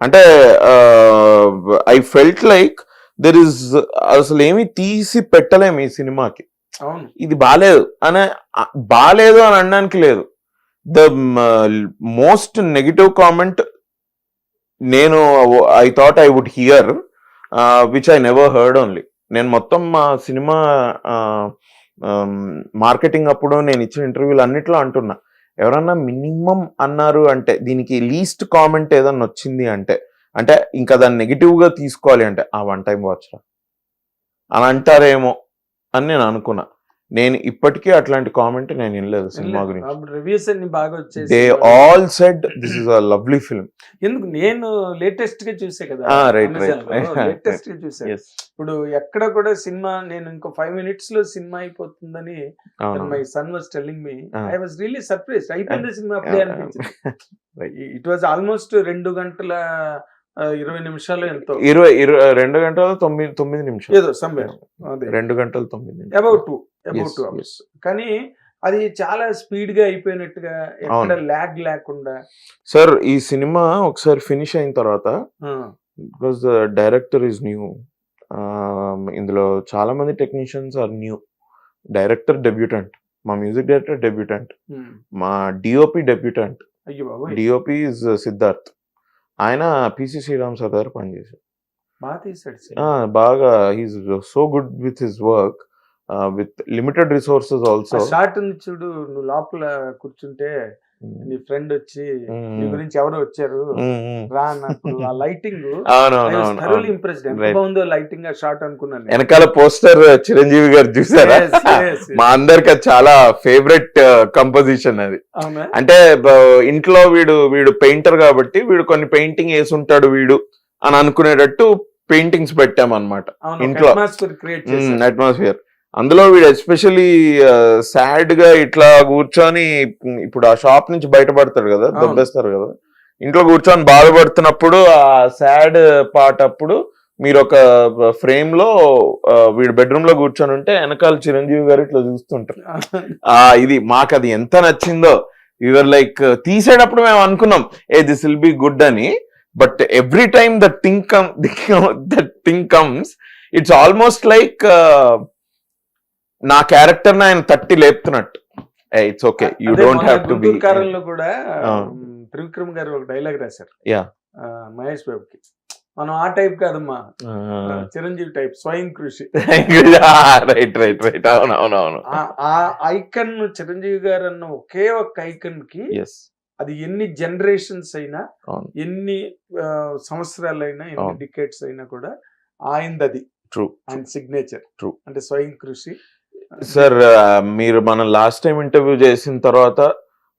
అంటే I felt like there is అసలు ఏమి తీసి పెట్టలేము ఈ సినిమాకి. ఇది బాలేదు అనే బాలేదు అని అనడానికి లేదు. ద మోస్ట్ నెగిటివ్ కామెంట్ నేను I thought I would hear which I never heard only నేను మొత్తం మా సినిమా మార్కెటింగ్ అప్పుడు నేను ఇచ్చిన ఇంటర్వ్యూలు అన్నిట్లో అంటున్నా. ఎవరన్నా మినిమం అన్నారు అంటే దీనికి లీస్ట్ కామెంట్ ఏదన్నా వచ్చింది అంటే అంటే ఇంకా దాన్ని నెగిటివ్గా తీసుకోవాలి అంటే ఆ వన్ టైం వాచ్ రా. అని అంటారేమో అని నేను అనుకున్నా. నేను ఇప్పటికీ అట్లాంటి కామెంట్ నేను వినలేదు సినిమా గురించి. రివ్యూస్ అన్ని బాగా వచ్చేసి they all said this is a lovely film ఎందుకు? నేను లేటెస్ట్గా చూసే కదా. లేటెస్ట్గా చూసా. ఇప్పుడు ఎక్కడ కూడా సినిమా నేను ఇంకో ఫైవ్ మినిట్స్లో సినిమా అయిపోతుందని my son was telling me. I was really surprise అయిపోయింది సినిమా అప్పుడే అనిపించింది. ఇట్ వాజ్ ఆల్మోస్ట్ రెండు గంటల ఇరవై నిమిషాలు ఎంతో. ఇరవై ఇరవై రెండు గంటల తొమ్మిది తొమ్మిది నిమిషాలు. ఏదో సమ్వేర్ అదే. రెండు గంటల తొమ్మిది about two about two. Hours కానీ అది చాలా స్పీడ్గా అయిపోయినట్టుగా ఎక్కడ. ల్యాగ్ లేకుండా. సార్ ఈ సినిమా ఒకసారి ఫినిష్ అయిన తర్వాత because the director is new. ఇందులో చాలా మంది technicians are new. Director debutant మా మ్యూజిక్ డైరెక్టర్ డెబ్యూటెంట్ ఉమ్, మా DOP debutant. DOP is Siddharth. ఆయన పిసి శ్రీరామ్ సార్ దగ్గర పనిచేశారు బాగా తీసాడు he's so good with his work with limited resources also shot చూడు నువ్వు లోపల కూర్చుంటే నీ ఫ్రెండ్ వచ్చి నీ గురించి ఎవరో వచ్చారు రా అన్నప్పుడు ఆ లైటింగ్ ఇంప్రెస్డ్ ఎంత. బాగుందో లైటింగ్ ఆ షార్ట్ అనుకున్నాను నేను. వెనకాల పోస్టర్ చిరంజీవి గారు చూసారా. మా అందరికి అది చాలా ఫేవరెట్ కంపోజిషన్ అది. అవునా? అంటే ఇంట్లో వీడు వీడు పెయింటర్ కాబట్టి వీడు కొన్ని పెయింటింగ్ వేసి ఉంటాడు వీడు అని అనుకునేటట్టు పెయింటింగ్స్ పెట్టామన్నమాట ఇంట్లో. అట్మాస్ఫియర్ అందులో వీడు ఎస్పెషలీ సాడ్గా ఇట్లా కూర్చొని ఇప్పుడు ఆ షాప్ నుంచి బయటపడతాడు కదా. దొబ్బేస్తారు కదా. ఇంట్లో కూర్చొని బాధపడుతున్నప్పుడు ఆ సాడ్ పార్ట్ అప్పుడు మీరు ఒక ఫ్రేమ్లో వీడు బెడ్రూమ్లో కూర్చొని ఉంటే వెనకాల చిరంజీవి గారు ఇట్లా చూస్తుంటారు. ఆ ఇది మాకు అది ఎంత నచ్చిందో. యువర్ లైక్ తీసేటప్పుడు మేము అనుకున్నాం ఏ దిస్ విల్ బి గుడ్ అని. But every time the think come that think comes it's almost like నా క్యారెక్టర్ ఆయన తట్టి లేపుతున్నట్టు. It's okay you don't have to be కారంలో కూడా త్రివిక్రమ్ గారు ఒక డైలాగ్ రాశారు. ఆ, మహేష్ బాబుకి. మనం ఆ టైప్ కాదమ్మా. చిరంజీవి టైప్ స్వయం కృషి. రైట్ రైట్ రైట్ అవును అవును అవును. ఆ- ఐకన్ చిరంజీవి గారు అన్న ఒకే ఒక ఐకన్కి అది ఎన్ని జనరేషన్స్ అయినా ఎన్ని సంవత్సరాలైనా ఎన్ని. డికేట్స్ అయినా కూడా ఆయనది. ట్రూ ఆయన సిగ్నేచర్ True. అంటే స్వయం కృషి. సార్ uh, మీరు మనం లాస్ట్ టైం ఇంటర్వ్యూ చేసిన తర్వాత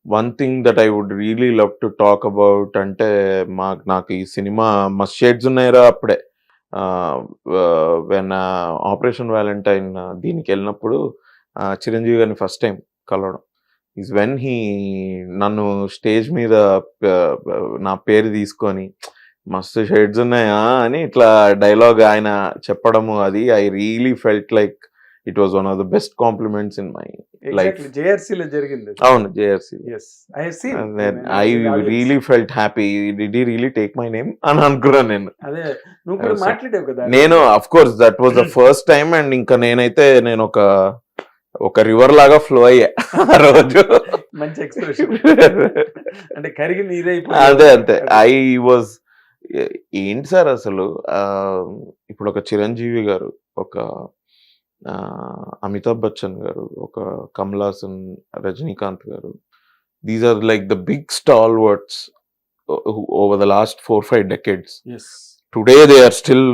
one thing that I would really love to talk about అంటే మాకు నాకు ఈ సినిమా మస్ట్ షేడ్స్ ఉన్నాయిరా అప్పుడే. వెన్ ఆపరేషన్ వ్యాలంటైన్ దీనికి వెళ్ళినప్పుడు చిరంజీవి గారిని ఫస్ట్ టైం కలవడం. ఈజ్ వెన్ హీ నన్ను స్టేజ్ మీద నా పేరు తీసుకొని మస్తు షేడ్స్ ఉన్నాయా? అని ఇట్లా డైలాగ్ ఆయన చెప్పడము అది I really felt like it was one of the best compliments in my exactly జేఆర్సీలో జరిగింది అవును JRC I really felt happy did really take my name అని అనుకున్నాను నేను. అదే నువ్వు కూడా. మాట్లాడావు కదా. నేను of course that was the first time and ఇంకా నేనైతే నేను ఒక ఒక రివర్ లాగా ఫ్లో అయ్యా రోజు. మంచి ఎక్స్ప్రెషన్ అంటే కరిగి నీరైపోయి అదే అంతే. ఐ వాజ్ ఏంటి సార్ అసలు? ఇప్పుడు ఒక చిరంజీవి గారు ఒక అమితాబ్ బచ్చన్ గారు ఒక Kamal Haasan Rajinikanth garu. These are like the big stalwarts over the last four five decades today they are still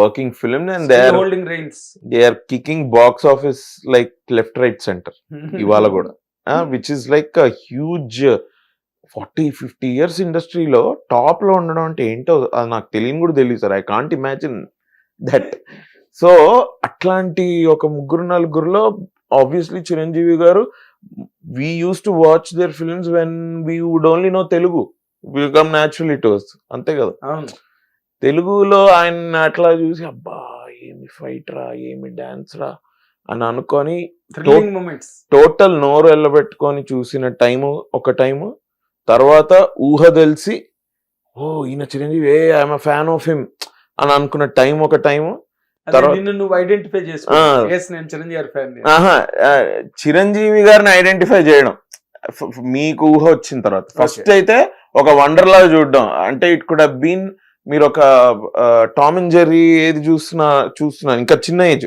working film and they are holding reins they are kicking box office like left right centre ఇవాళ కూడా. Which is like huge forty fifty years ఇండస్ట్రీలో టాప్లో ఉండడం అంటే ఏంటో అది నాకు తెలియని కూడా తెలియదు sir I can't imagine that so అట్లాంటి ఒక ముగ్గురు నలుగురులో obviously Chiranjeevi garu we use to watch their films when we would only know Telugu. Will come natural it was అంతే కదా? తెలుగులో ఆయన అట్లా చూసి అబ్బా ఏమి ఫైట్ రా ఏమి డాన్స్ రా అని అనుకొని టోటల్ నోరు వెళ్ళబెట్టుకొని చూసిన టైము ఒక టైము తర్వాత ఊహ తెలిసి ఓ ఈయన చిరంజీవి ఏ ఐఎమ్ ఫ్యాన్ ఆఫ్ హిమ్ అని అనుకున్న టైం ఒక టైం అదే తర్వాత- నిన్ను నువ్వు ఐడెంటిఫై చిరంజీవి గారిని ఐడెంటిఫై చేయడం. మీకు ఊహ వచ్చిన తర్వాత. ఫస్ట్ అయితే ఒక వండర్ లా చూడడం. అంటే ఇట్ కుడ్ బీన్ మీరు ఒక టామ్ అండ్ జెర్రీ ఏది చూస్తున్నా చూస్తున్నా ఇంకా చిన్న age.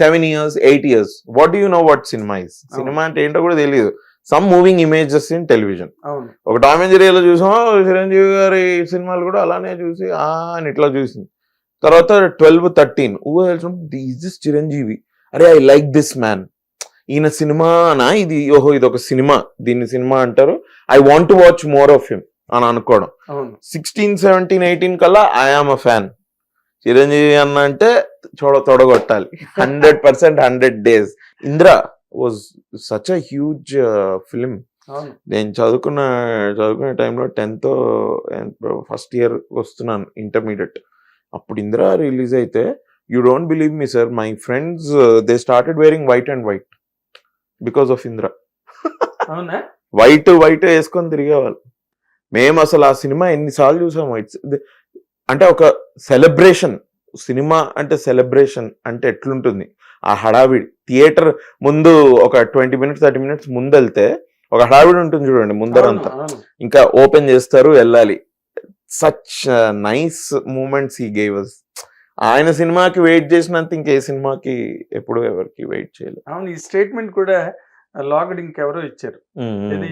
Seven years eight years what you know what cinema is cinema అంటే ఏంటో కూడా తెలియదు. Some moving images in television ఒక టామ్ అండ్ జెర్రీలో చూసాం చిరంజీవి గారి సినిమాలు కూడా అలానే చూసి ఆ అని ఇట్లా చూసింది. తర్వాత ట్వెల్వ్ థర్టీన్. ఊ ఈజ్ దిస్ చిరంజీవి. అరే ఐ లైక్ దిస్ మ్యాన్ ఈయన సినిమానా ఇది? ఓహో ఇది ఒక సినిమా. దీన్ని సినిమా అంటారు. I want to watch more of him అని అనుకోవడం. సిక్స్టీన్ సెవెంటీన్ ఎయిటీన్ కల్లా I am a fan Chiranjeevi అన్న అంటే చూడ తొడగొట్టాలి. Hundred percent hundred days Indra was such a huge film నేను చదువుకున్న చదువుకునే టైంలో టెన్త్ ఫస్ట్ ఇయర్ వస్తున్నాను ఇంటర్మీడియట్ అప్పుడు ఇందిరా రిలీజ్ అయితే you don't believe me sir my friends they started wearing white and white because of Indra అవునా? White white వేసుకొని తిరిగేవాళ్ళు. మేము అసలు ఆ సినిమా ఎన్నిసార్లు చూసాము ఇట్స్ అంటే ఒక సెలబ్రేషన్ సినిమా అంటే సెలబ్రేషన్ అంటే ఎట్లుంటుంది? ఆ హడావిడి. థియేటర్ ముందు ఒక ట్వంటీ మినిట్స్ థర్టీ మినిట్స్ ముందు వెళ్తే ఒక హడావిడి ఉంటుంది చూడండి ముందరంతా. ఇంకా ఓపెన్ చేస్తారు వెళ్ళాలి. Such nice moments he gave us ఆయన సినిమాకి వెయిట్ చేసినంత ఇంకే సినిమాకి ఎప్పుడు ఎవరికి వెయిట్ చేయలేదు. అవును ఈ స్టేట్మెంట్ కూడా లాగడ్ ఇంకెవరో ఇచ్చారు. ఇది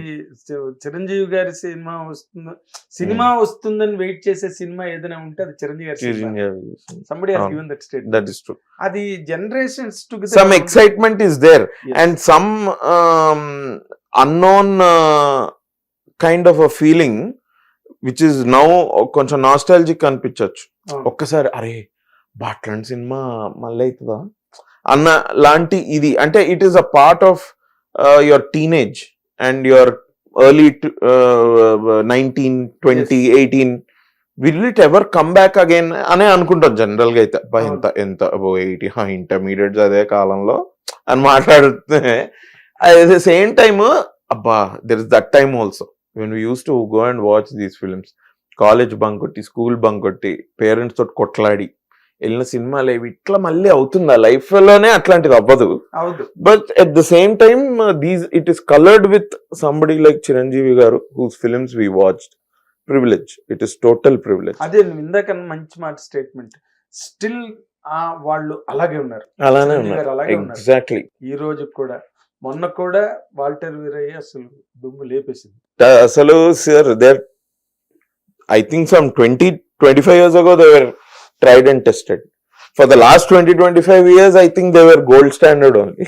చిరంజీవి గారి సినిమా వస్తుందో సినిమా వస్తుందని వెయిట్ చేసే సినిమా ఏదైనా ఉంటే అది చిరంజీవి గారి సంబడి హాస్ అవును. Given that state that is true అది generations some excitement is there and some unknown kind of a feeling which is now కొంచెం నాస్టాలజిక్ అనిపించవచ్చు ఒక్కసారి అరే బాట్లాంటి సినిమా మళ్ళీ అవుతుందా అన్న లాంటి ఇది అంటే it is a part of your teenage and your early nineteen twenty eighteen will it ever come back again అనే అనుకుంటాం జనరల్గా అయితే. అబ్బా ఎంత ఎంత ఎయిటీ ఇంటర్మీడియట్ అదే కాలంలో అని మాట్లాడితే అట్ ద సేమ్ టైమ్ అబ్బా there is that time also when we use to go and watch these films college bunk కొట్టి స్కూల్ బంక్ కొట్టి పేరెంట్స్ తోటి కొట్లాడి వెళ్ళిన సినిమాలు ఏవి ఇట్లా మళ్ళీ అవుతుందా. లైఫ్లోనే అట్లాంటిది అవ్వదు. But at the same time these it is coloured with somebody like Chiranjeevi garu whose films we watched privilege it is total privilege అదే ఇందాక మంచి మాట స్టేట్మెంట్ స్టిల్ ఆ వాళ్ళు అలాగే ఉన్నారు. అలానే ఉన్నారు. ఎగ్జాక్ట్లీ ఈ రోజు కూడా మొన్న కూడా వాల్టర్ వీరయ్య అసలు దుమ్ము లేపేసింది. అసలు sir there I think some twenty twenty five years ago they were tried and tested for the last twenty twenty five years I think they were gold standard only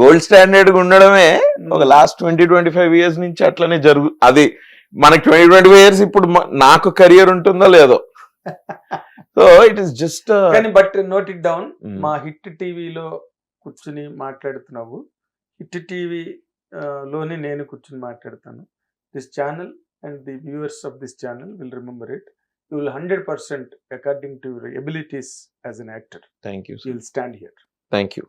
gold standard ఉండడమే ఒక last twenty twenty five years నుంచి అట్లనే జరుగు అది మనకి twenty twenty five years ఇప్పుడు నాకు career ఉంటుందో లేదో. సో ఇట్ ఈస్ జస్ట్ కానీ బట్ నోట్ ఇట్ డౌన్. మా హిట్ టీవీలో కూర్చుని మాట్లాడుతున్నావు. హిట్ టీవీ లోనే నేను కూర్చుని మాట్లాడతాను. This channel and the viewers of this channel will remember it you will hundred percent according to your abilities as an actor thank you will stand here thank you